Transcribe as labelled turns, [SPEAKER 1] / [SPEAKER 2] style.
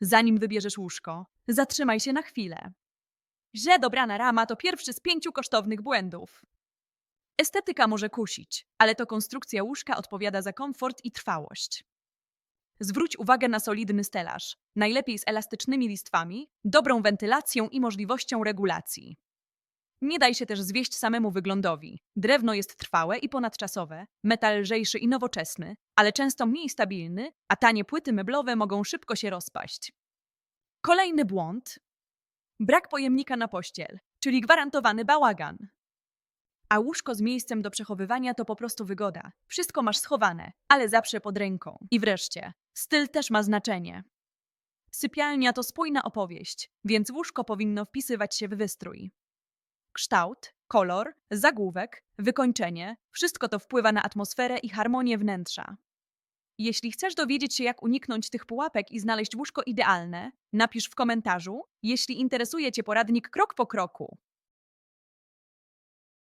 [SPEAKER 1] Zanim wybierzesz łóżko, zatrzymaj się na chwilę. Źle dobrana rama to pierwszy z pięciu kosztownych błędów. Estetyka może kusić, ale to konstrukcja łóżka odpowiada za komfort i trwałość. Zwróć uwagę na solidny stelaż, najlepiej z elastycznymi listwami, dobrą wentylacją i możliwością regulacji. Nie daj się też zwieść samemu wyglądowi. Drewno jest trwałe i ponadczasowe, metal lżejszy i nowoczesny, ale często mniej stabilny, a tanie płyty meblowe mogą szybko się rozpaść. Kolejny błąd. Brak pojemnika na pościel, czyli gwarantowany bałagan. A łóżko z miejscem do przechowywania to po prostu wygoda. Wszystko masz schowane, ale zawsze pod ręką. I wreszcie, styl też ma znaczenie. Sypialnia to spójna opowieść, więc łóżko powinno wpisywać się w wystrój. Kształt, kolor, zagłówek, wykończenie wszystko to wpływa na atmosferę i harmonię wnętrza. Jeśli chcesz dowiedzieć się, jak uniknąć tych pułapek i znaleźć łóżko idealne, napisz w komentarzu. Jeśli interesuje Cię poradnik krok po kroku,